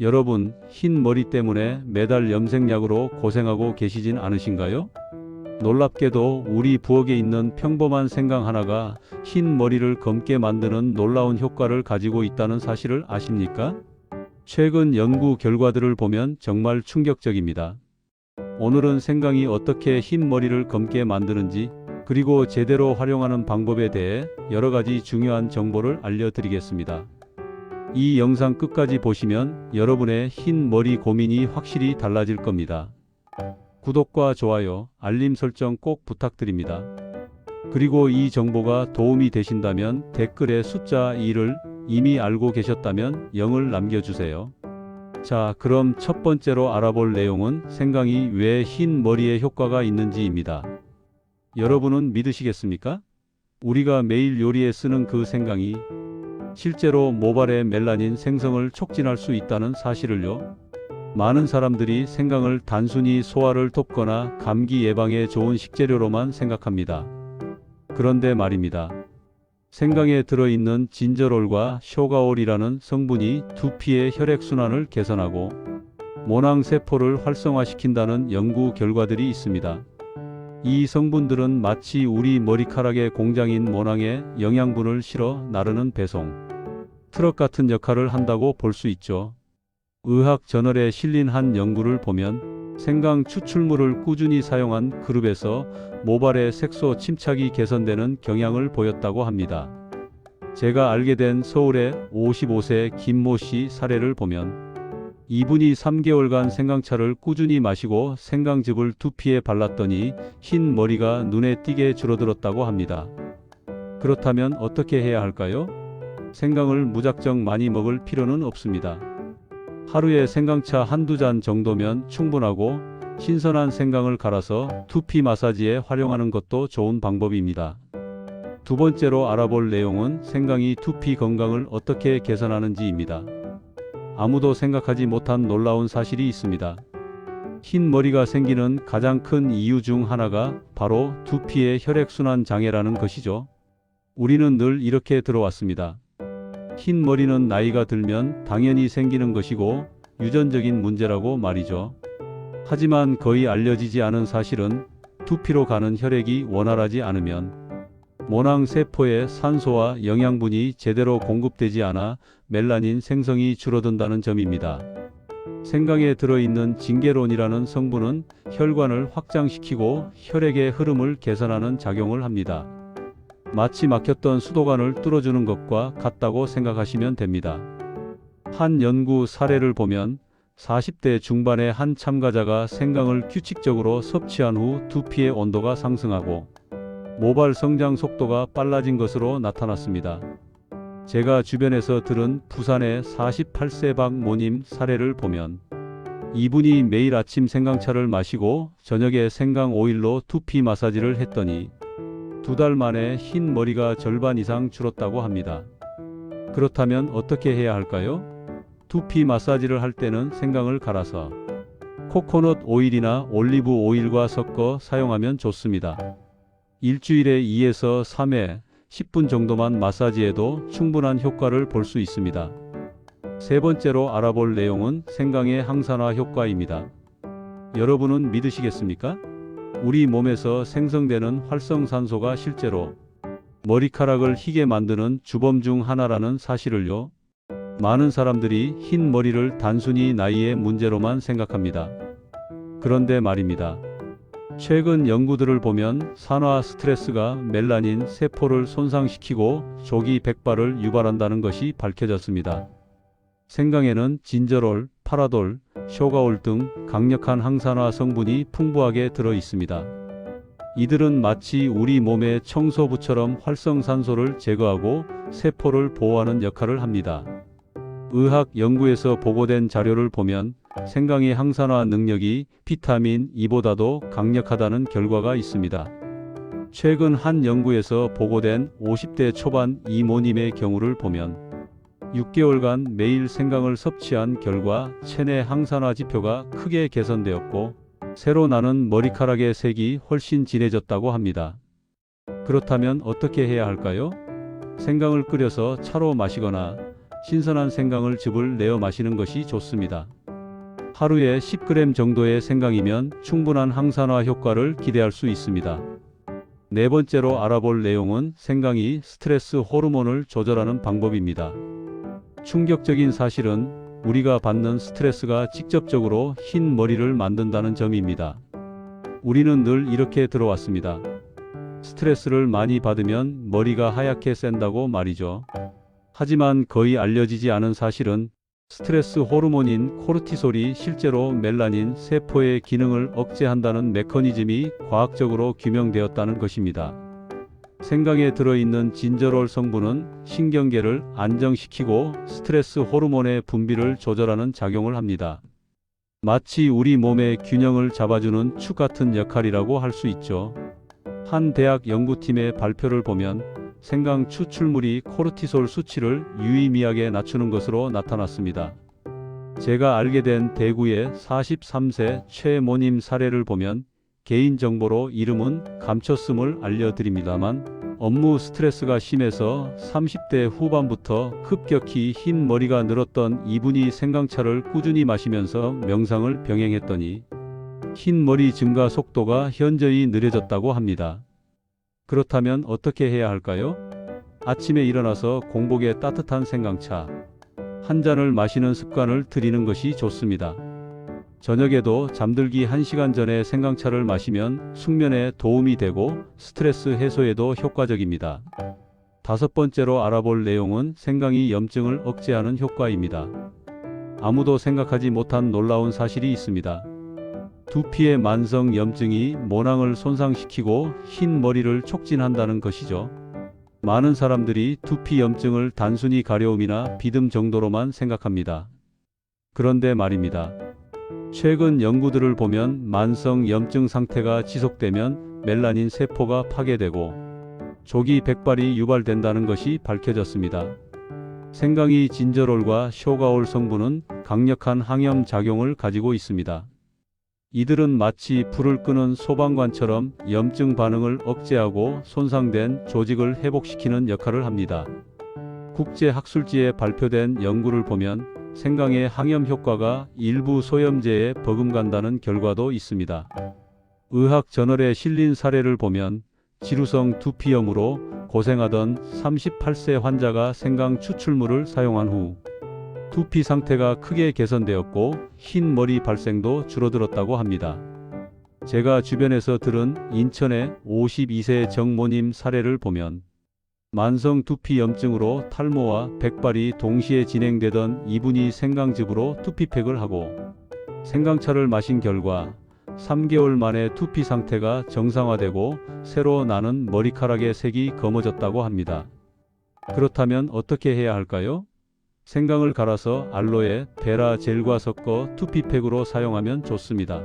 여러분, 흰 머리 때문에 매달 염색약으로 고생하고 계시진 않으신가요? 놀랍게도 우리 부엌에 있는 평범한 생강 하나가 흰 머리를 검게 만드는 놀라운 효과를 가지고 있다는 사실을 아십니까? 최근 연구 결과들을 보면 정말 충격적입니다. 오늘은 생강이 어떻게 흰 머리를 검게 만드는지 그리고 제대로 활용하는 방법에 대해 여러 가지 중요한 정보를 알려드리겠습니다. 이 영상 끝까지 보시면 여러분의 흰 머리 고민이 확실히 달라질 겁니다. 구독과 좋아요, 알림 설정 꼭 부탁드립니다. 그리고 이 정보가 도움이 되신다면 댓글에 숫자 2를 이미 알고 계셨다면 0을 남겨주세요. 자, 그럼 첫 번째로 알아볼 내용은 생강이 왜 흰 머리에 효과가 있는지입니다. 여러분은 믿으시겠습니까? 우리가 매일 요리에 쓰는 그 생강이 실제로 모발의 멜라닌 생성을 촉진할 수 있다는 사실을요. 많은 사람들이 생강을 단순히 소화를 돕거나 감기 예방에 좋은 식재료로만 생각합니다. 그런데 말입니다. 생강에 들어있는 진저롤과 쇼가올이라는 성분이 두피의 혈액순환을 개선하고 모낭세포를 활성화시킨다는 연구 결과들이 있습니다. 이 성분들은 마치 우리 머리카락의 공장인 모낭에 영양분을 실어 나르는 배송, 트럭 같은 역할을 한다고 볼 수 있죠. 의학 저널에 실린 한 연구를 보면 생강 추출물을 꾸준히 사용한 그룹에서 모발의 색소 침착이 개선되는 경향을 보였다고 합니다. 제가 알게 된 서울의 55세 김모 씨 사례를 보면 이분이 3개월간 생강차를 꾸준히 마시고 생강즙을 두피에 발랐더니 흰 머리가 눈에 띄게 줄어들었다고 합니다. 그렇다면 어떻게 해야 할까요? 생강을 무작정 많이 먹을 필요는 없습니다. 하루에 생강차 한두 잔 정도면 충분하고 신선한 생강을 갈아서 두피 마사지에 활용하는 것도 좋은 방법입니다. 두 번째로 알아볼 내용은 생강이 두피 건강을 어떻게 개선하는지입니다. 아무도 생각하지 못한 놀라운 사실이 있습니다. 흰 머리가 생기는 가장 큰 이유 중 하나가 바로 두피의 혈액순환 장애라는 것이죠. 우리는 늘 이렇게 들어왔습니다. 흰 머리는 나이가 들면 당연히 생기는 것이고 유전적인 문제라고 말이죠. 하지만 거의 알려지지 않은 사실은 두피로 가는 혈액이 원활하지 않으면 모낭 세포에 산소와 영양분이 제대로 공급되지 않아 멜라닌 생성이 줄어든다는 점입니다. 생강에 들어있는 징게론이라는 성분은 혈관을 확장시키고 혈액의 흐름을 개선하는 작용을 합니다. 마치 막혔던 수도관을 뚫어주는 것과 같다고 생각하시면 됩니다. 한 연구 사례를 보면 40대 중반의 한 참가자가 생강을 규칙적으로 섭취한 후 두피의 온도가 상승하고 모발 성장 속도가 빨라진 것으로 나타났습니다. 제가 주변에서 들은 부산의 48세 박 모님 사례를 보면 이분이 매일 아침 생강차를 마시고 저녁에 생강 오일로 두피 마사지를 했더니 두 달 만에 흰 머리가 절반 이상 줄었다고 합니다. 그렇다면 어떻게 해야 할까요? 두피 마사지를 할 때는 생강을 갈아서 코코넛 오일이나 올리브 오일과 섞어 사용하면 좋습니다. 일주일에 2에서 3회 10분 정도만 마사지해도 충분한 효과를 볼 수 있습니다. 세 번째로 알아볼 내용은 생강의 항산화 효과입니다. 여러분은 믿으시겠습니까? 우리 몸에서 생성되는 활성산소가 실제로 머리카락을 희게 만드는 주범 중 하나라는 사실을요. 많은 사람들이 흰 머리를 단순히 나이의 문제로만 생각합니다. 그런데 말입니다. 최근 연구들을 보면 산화 스트레스가 멜라닌 세포를 손상시키고 조기 백발을 유발한다는 것이 밝혀졌습니다. 생강에는 진저롤, 파라돌, 쇼가올 등 강력한 항산화 성분이 풍부하게 들어 있습니다. 이들은 마치 우리 몸의 청소부처럼 활성산소를 제거하고 세포를 보호하는 역할을 합니다. 의학 연구에서 보고된 자료를 보면 생강의 항산화 능력이 비타민 E보다도 강력하다는 결과가 있습니다. 최근 한 연구에서 보고된 50대 초반 이모님의 경우를 보면 6개월간 매일 생강을 섭취한 결과 체내 항산화 지표가 크게 개선되었고 새로 나는 머리카락의 색이 훨씬 진해졌다고 합니다. 그렇다면 어떻게 해야 할까요? 생강을 끓여서 차로 마시거나 신선한 생강을 즙을 내어 마시는 것이 좋습니다. 하루에 10g 정도의 생강이면 충분한 항산화 효과를 기대할 수 있습니다. 네 번째로 알아볼 내용은 생강이 스트레스 호르몬을 조절하는 방법입니다. 충격적인 사실은 우리가 받는 스트레스가 직접적으로 흰 머리를 만든다는 점입니다. 우리는 늘 이렇게 들어왔습니다. 스트레스를 많이 받으면 머리가 하얗게 샌다고 말이죠. 하지만 거의 알려지지 않은 사실은 스트레스 호르몬인 코르티솔이 실제로 멜라닌 세포의 기능을 억제한다는 메커니즘이 과학적으로 규명되었다는 것입니다. 생강에 들어있는 진저롤 성분은 신경계를 안정시키고 스트레스 호르몬의 분비를 조절하는 작용을 합니다. 마치 우리 몸의 균형을 잡아주는 축 같은 역할이라고 할 수 있죠. 한 대학 연구팀의 발표를 보면 생강 추출물이 코르티솔 수치를 유의미하게 낮추는 것으로 나타났습니다. 제가 알게 된 대구의 43세 최모님 사례를 보면 개인정보로 이름은 감췄음을 알려드립니다만 업무 스트레스가 심해서 30대 후반부터 급격히 흰 머리가 늘었던 이분이 생강차를 꾸준히 마시면서 명상을 병행했더니 흰 머리 증가 속도가 현저히 느려졌다고 합니다. 그렇다면 어떻게 해야 할까요? 아침에 일어나서 공복에 따뜻한 생강차 한 잔을 마시는 습관을 들이는 것이 좋습니다. 저녁에도 잠들기 1시간 전에 생강차를 마시면 숙면에 도움이 되고 스트레스 해소에도 효과적입니다. 다섯 번째로 알아볼 내용은 생강이 염증을 억제하는 효과입니다. 아무도 생각하지 못한 놀라운 사실이 있습니다. 두피의 만성 염증이 모낭을 손상시키고 흰 머리를 촉진한다는 것이죠. 많은 사람들이 두피 염증을 단순히 가려움이나 비듬 정도로만 생각합니다. 그런데 말입니다. 최근 연구들을 보면 만성 염증 상태가 지속되면 멜라닌 세포가 파괴되고 조기 백발이 유발된다는 것이 밝혀졌습니다. 생강이 진저롤과 쇼가올 성분은 강력한 항염 작용을 가지고 있습니다. 이들은 마치 불을 끄는 소방관처럼 염증 반응을 억제하고 손상된 조직을 회복시키는 역할을 합니다. 국제학술지에 발표된 연구를 보면 생강의 항염 효과가 일부 소염제에 버금간다는 결과도 있습니다. 의학 저널에 실린 사례를 보면 지루성 두피염으로 고생하던 38세 환자가 생강 추출물을 사용한 후 두피 상태가 크게 개선되었고 흰 머리 발생도 줄어들었다고 합니다. 제가 주변에서 들은 인천의 52세 정모님 사례를 보면 만성 두피 염증으로 탈모와 백발이 동시에 진행되던 이분이 생강즙으로 두피팩을 하고 생강차를 마신 결과 3개월 만에 두피 상태가 정상화되고 새로 나는 머리카락의 색이 검어졌다고 합니다. 그렇다면 어떻게 해야 할까요? 생강을 갈아서 알로에, 베라 젤과 섞어 투피팩으로 사용하면 좋습니다.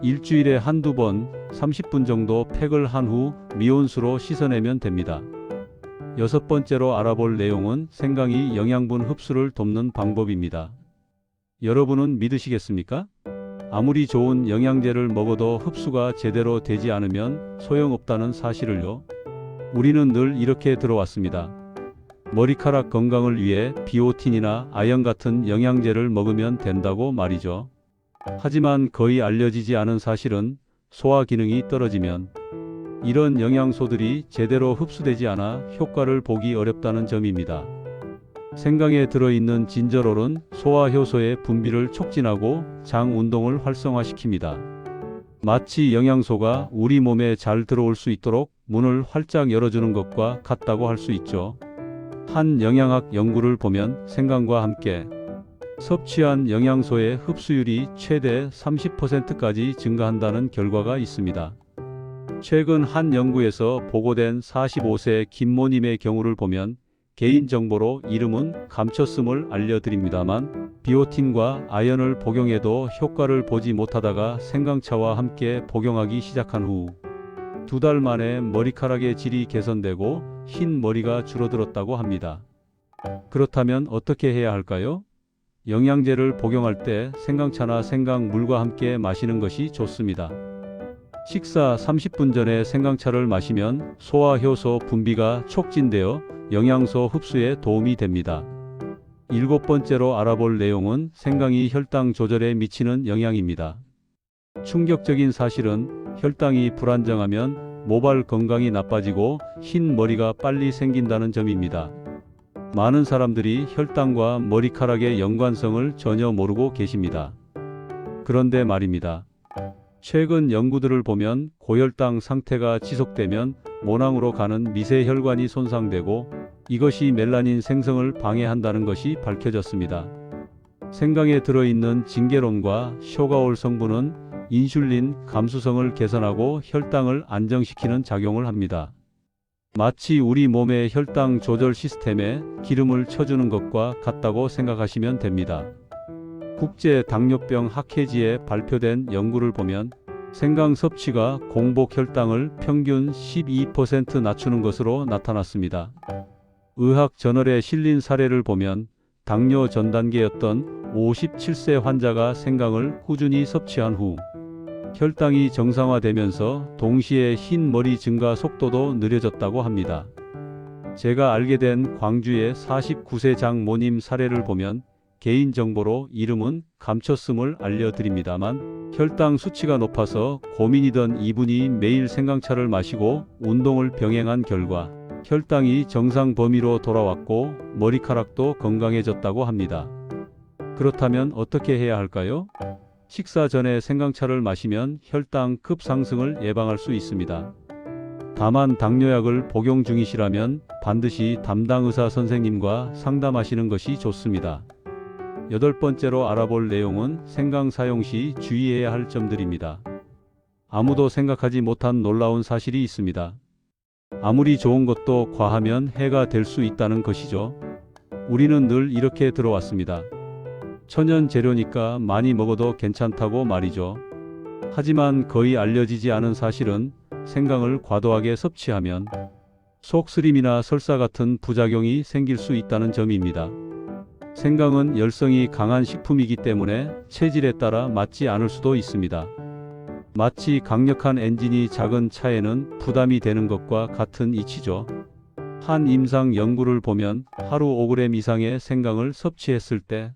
일주일에 한두 번 30분 정도 팩을 한 후 미온수로 씻어내면 됩니다. 여섯 번째로 알아볼 내용은 생강이 영양분 흡수를 돕는 방법입니다. 여러분은 믿으시겠습니까? 아무리 좋은 영양제를 먹어도 흡수가 제대로 되지 않으면 소용없다는 사실을요. 우리는 늘 이렇게 들어왔습니다. 머리카락 건강을 위해 비오틴이나 아연 같은 영양제를 먹으면 된다고 말이죠. 하지만 거의 알려지지 않은 사실은 소화 기능이 떨어지면 이런 영양소들이 제대로 흡수되지 않아 효과를 보기 어렵다는 점입니다. 생강에 들어있는 진저롤은 소화 효소의 분비를 촉진하고 장 운동을 활성화시킵니다. 마치 영양소가 우리 몸에 잘 들어올 수 있도록 문을 활짝 열어주는 것과 같다고 할 수 있죠. 한 영양학 연구를 보면 생강과 함께 섭취한 영양소의 흡수율이 최대 30%까지 증가한다는 결과가 있습니다. 최근 한 연구에서 보고된 45세 김모님의 경우를 보면 개인정보로 이름은 감췄음을 알려드립니다만 비오틴과 아연을 복용해도 효과를 보지 못하다가 생강차와 함께 복용하기 시작한 후 두 달 만에 머리카락의 질이 개선되고 흰 머리가 줄어들었다고 합니다. 그렇다면 어떻게 해야 할까요? 영양제를 복용할 때 생강차나 생강물과 함께 마시는 것이 좋습니다. 식사 30분 전에 생강차를 마시면 소화 효소 분비가 촉진되어 영양소 흡수에 도움이 됩니다. 일곱 번째로 알아볼 내용은 생강이 혈당 조절에 미치는 영향입니다. 충격적인 사실은 혈당이 불안정하면 모발 건강이 나빠지고 흰 머리가 빨리 생긴다는 점입니다. 많은 사람들이 혈당과 머리카락의 연관성을 전혀 모르고 계십니다. 그런데 말입니다. 최근 연구들을 보면 고혈당 상태가 지속되면 모낭으로 가는 미세혈관이 손상되고 이것이 멜라닌 생성을 방해한다는 것이 밝혀졌습니다. 생강에 들어있는 징계론과 쇼가올 성분은 인슐린 감수성을 개선하고 혈당을 안정시키는 작용을 합니다. 마치 우리 몸의 혈당 조절 시스템에 기름을 쳐주는 것과 같다고 생각하시면 됩니다. 국제 당뇨병 학회지에 발표된 연구를 보면 생강 섭취가 공복 혈당을 평균 12% 낮추는 것으로 나타났습니다. 의학 저널에 실린 사례를 보면 당뇨 전 단계였던 57세 환자가 생강을 꾸준히 섭취한 후 혈당이 정상화되면서 동시에 흰 머리 증가 속도도 느려졌다고 합니다. 제가 알게 된 광주의 49세 장 모님 사례를 보면 개인정보로 이름은 감췄음을 알려드립니다만 혈당 수치가 높아서 고민이던 이분이 매일 생강차를 마시고 운동을 병행한 결과 혈당이 정상 범위로 돌아왔고 머리카락도 건강해졌다고 합니다. 그렇다면 어떻게 해야 할까요? 식사 전에 생강차를 마시면 혈당 급 상승을 예방할 수 있습니다. 다만 당뇨약을 복용 중이시라면 반드시 담당 의사 선생님과 상담하시는 것이 좋습니다. 여덟 번째로 알아볼 내용은 생강 사용 시 주의해야 할 점들입니다. 아무도 생각하지 못한 놀라운 사실이 있습니다. 아무리 좋은 것도 과하면 해가 될 수 있다는 것이죠. 우리는 늘 이렇게 들어왔습니다. 천연 재료니까 많이 먹어도 괜찮다고 말이죠. 하지만 거의 알려지지 않은 사실은 생강을 과도하게 섭취하면 속쓰림이나 설사 같은 부작용이 생길 수 있다는 점입니다. 생강은 열성이 강한 식품이기 때문에 체질에 따라 맞지 않을 수도 있습니다. 마치 강력한 엔진이 작은 차에는 부담이 되는 것과 같은 이치죠. 한 임상 연구를 보면 하루 5g 이상의 생강을 섭취했을 때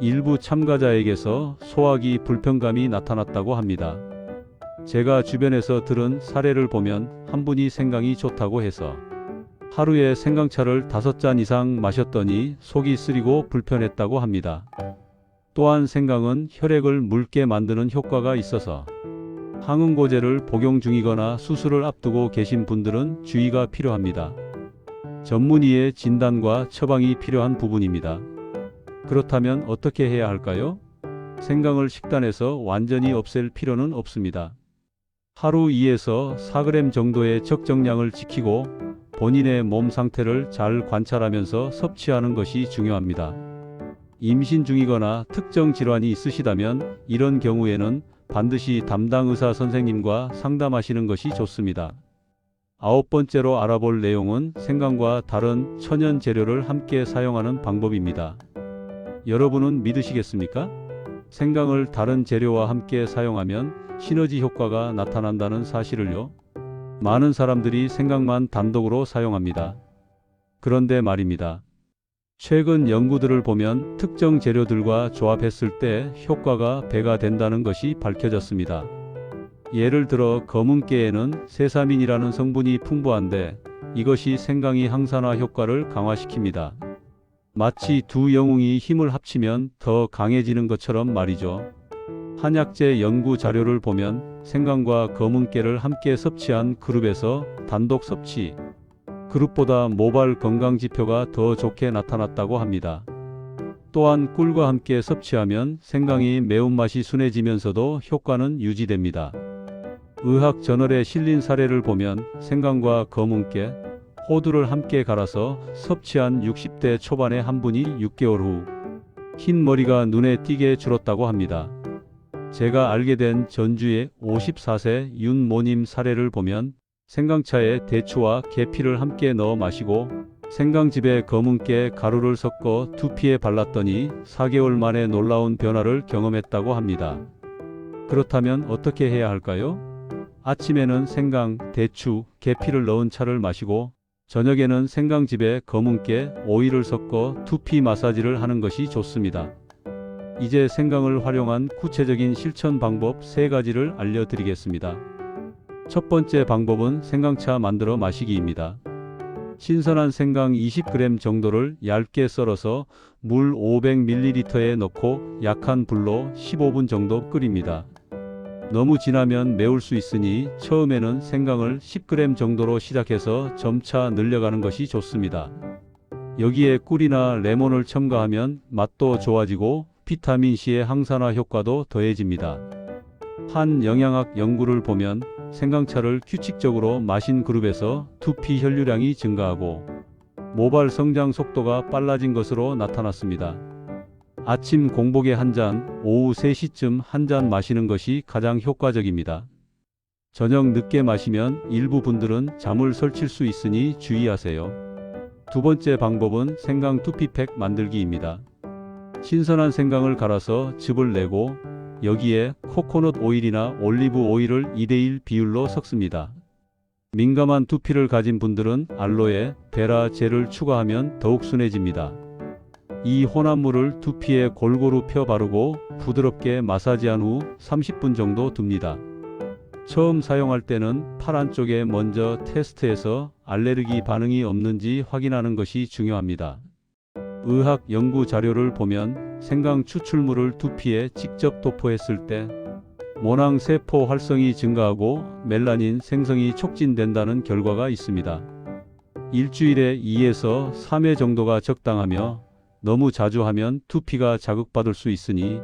일부 참가자에게서 소화기 불편감이 나타났다고 합니다. 제가 주변에서 들은 사례를 보면 한 분이 생강이 좋다고 해서 하루에 생강차를 다섯 잔 이상 마셨더니 속이 쓰리고 불편했다고 합니다. 또한 생강은 혈액을 묽게 만드는 효과가 있어서 항응고제를 복용 중이거나 수술을 앞두고 계신 분들은 주의가 필요합니다. 전문의의 진단과 처방이 필요한 부분입니다. 그렇다면 어떻게 해야 할까요? 생강을 식단에서 완전히 없앨 필요는 없습니다. 하루 2에서 4g 정도의 적정량을 지키고 본인의 몸 상태를 잘 관찰하면서 섭취하는 것이 중요합니다. 임신 중이거나 특정 질환이 있으시다면 이런 경우에는 반드시 담당 의사 선생님과 상담하시는 것이 좋습니다. 아홉 번째로 알아볼 내용은 생강과 다른 천연 재료를 함께 사용하는 방법입니다. 여러분은 믿으시겠습니까? 생강을 다른 재료와 함께 사용하면 시너지 효과가 나타난다는 사실을요. 많은 사람들이 생강만 단독으로 사용합니다. 그런데 말입니다. 최근 연구들을 보면 특정 재료들과 조합했을 때 효과가 배가 된다는 것이 밝혀졌습니다. 예를 들어 검은깨에는 세사민이라는 성분이 풍부한데 이것이 생강이 항산화 효과를 강화시킵니다. 마치 두 영웅이 힘을 합치면 더 강해지는 것처럼 말이죠. 한약재 연구 자료를 보면 생강과 검은깨를 함께 섭취한 그룹에서 단독 섭취 그룹보다 모발 건강 지표가 더 좋게 나타났다고 합니다. 또한 꿀과 함께 섭취하면 생강이 매운맛이 순해지면서도 효과는 유지됩니다. 의학 저널에 실린 사례를 보면 생강과 검은깨, 호두를 함께 갈아서 섭취한 60대 초반의 한 분이 6개월 후 흰 머리가 눈에 띄게 줄었다고 합니다. 제가 알게 된 전주의 54세 윤 모님 사례를 보면 생강차에 대추와 계피를 함께 넣어 마시고 생강즙에 검은깨 가루를 섞어 두피에 발랐더니 4개월 만에 놀라운 변화를 경험했다고 합니다. 그렇다면 어떻게 해야 할까요? 아침에는 생강, 대추, 계피를 넣은 차를 마시고 저녁에는 생강즙에 검은깨, 오이를 섞어 두피 마사지를 하는 것이 좋습니다. 이제 생강을 활용한 구체적인 실천 방법 3가지를 알려드리겠습니다. 첫 번째 방법은 생강차 만들어 마시기입니다. 신선한 생강 20g 정도를 얇게 썰어서 물 500ml에 넣고 약한 불로 15분 정도 끓입니다. 너무 진하면 매울 수 있으니 처음에는 생강을 10g 정도로 시작해서 점차 늘려가는 것이 좋습니다. 여기에 꿀이나 레몬을 첨가하면 맛도 좋아지고 비타민C의 항산화 효과도 더해집니다. 한 영양학 연구를 보면 생강차를 규칙적으로 마신 그룹에서 두피 혈류량이 증가하고 모발 성장 속도가 빨라진 것으로 나타났습니다. 아침 공복에 한 잔, 오후 3시쯤 한 잔 마시는 것이 가장 효과적입니다. 저녁 늦게 마시면 일부 분들은 잠을 설칠 수 있으니 주의하세요. 두 번째 방법은 생강 두피팩 만들기입니다. 신선한 생강을 갈아서 즙을 내고 여기에 코코넛 오일이나 올리브 오일을 2대1 비율로 섞습니다. 민감한 두피를 가진 분들은 알로에, 베라 젤을 추가하면 더욱 순해집니다. 이 혼합물을 두피에 골고루 펴 바르고 부드럽게 마사지한 후 30분 정도 둡니다. 처음 사용할 때는 팔 안쪽에 먼저 테스트해서 알레르기 반응이 없는지 확인하는 것이 중요합니다. 의학 연구 자료를 보면 생강 추출물을 두피에 직접 도포했을 때 모낭 세포 활성이 증가하고 멜라닌 생성이 촉진된다는 결과가 있습니다. 일주일에 2에서 3회 정도가 적당하며 너무 자주 하면 두피가 자극받을 수 있으니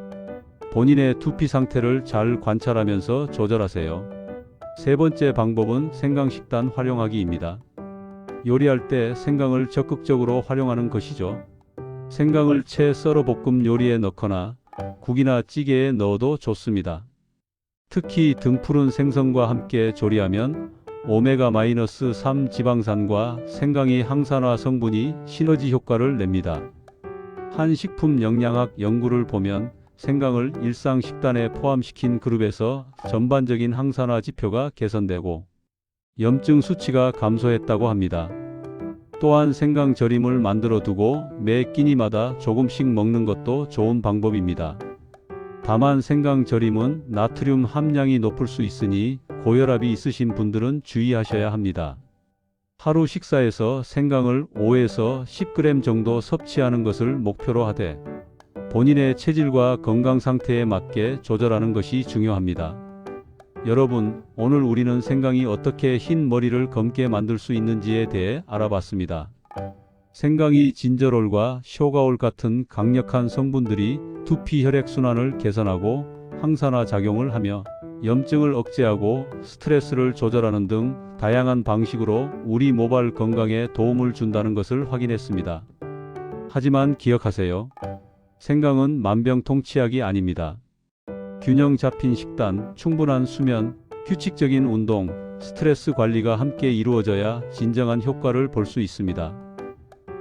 본인의 두피 상태를 잘 관찰하면서 조절하세요. 세 번째 방법은 생강 식단 활용하기입니다. 요리할 때 생강을 적극적으로 활용하는 것이죠. 생강을 채 썰어 볶음 요리에 넣거나 국이나 찌개에 넣어도 좋습니다. 특히 등푸른 생선과 함께 조리하면 오메가-3 지방산과 생강의 항산화 성분이 시너지 효과를 냅니다. 한 식품 영양학 연구를 보면 생강을 일상 식단에 포함시킨 그룹에서 전반적인 항산화 지표가 개선되고 염증 수치가 감소했다고 합니다. 또한 생강 절임을 만들어 두고 매 끼니마다 조금씩 먹는 것도 좋은 방법입니다. 다만 생강 절임은 나트륨 함량이 높을 수 있으니 고혈압이 있으신 분들은 주의하셔야 합니다. 하루 식사에서 생강을 5에서 10g 정도 섭취하는 것을 목표로 하되 본인의 체질과 건강 상태에 맞게 조절하는 것이 중요합니다. 여러분, 오늘 우리는 생강이 어떻게 흰 머리를 검게 만들 수 있는지에 대해 알아봤습니다. 생강이 진저롤과 쇼가올 같은 강력한 성분들이 두피 혈액 순환을 개선하고 항산화 작용을 하며 염증을 억제하고 스트레스를 조절하는 등 다양한 방식으로 우리 모발 건강에 도움을 준다는 것을 확인했습니다. 하지만 기억하세요. 생강은 만병통치약이 아닙니다. 균형 잡힌 식단, 충분한 수면, 규칙적인 운동, 스트레스 관리가 함께 이루어져야 진정한 효과를 볼 수 있습니다.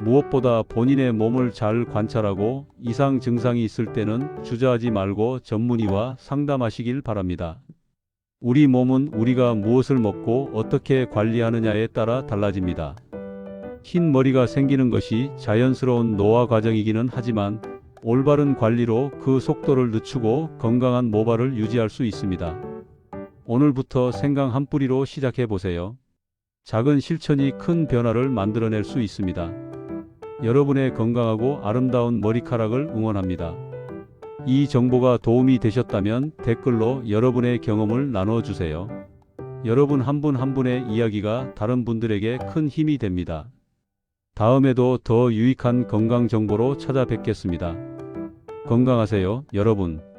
무엇보다 본인의 몸을 잘 관찰하고 이상 증상이 있을 때는 주저하지 말고 전문의와 상담하시길 바랍니다. 우리 몸은 우리가 무엇을 먹고 어떻게 관리하느냐에 따라 달라집니다. 흰 머리가 생기는 것이 자연스러운 노화 과정이기는 하지만 올바른 관리로 그 속도를 늦추고 건강한 모발을 유지할 수 있습니다. 오늘부터 생강 한 뿌리로 시작해 보세요. 작은 실천이 큰 변화를 만들어낼 수 있습니다. 여러분의 건강하고 아름다운 머리카락을 응원합니다. 이 정보가 도움이 되셨다면 댓글로 여러분의 경험을 나눠주세요. 여러분 한 분한 분의 이야기가 다른 분들에게 큰 힘이 됩니다. 다음에도 더 유익한 건강 정보로 찾아뵙겠습니다. 건강하세요, 여러분.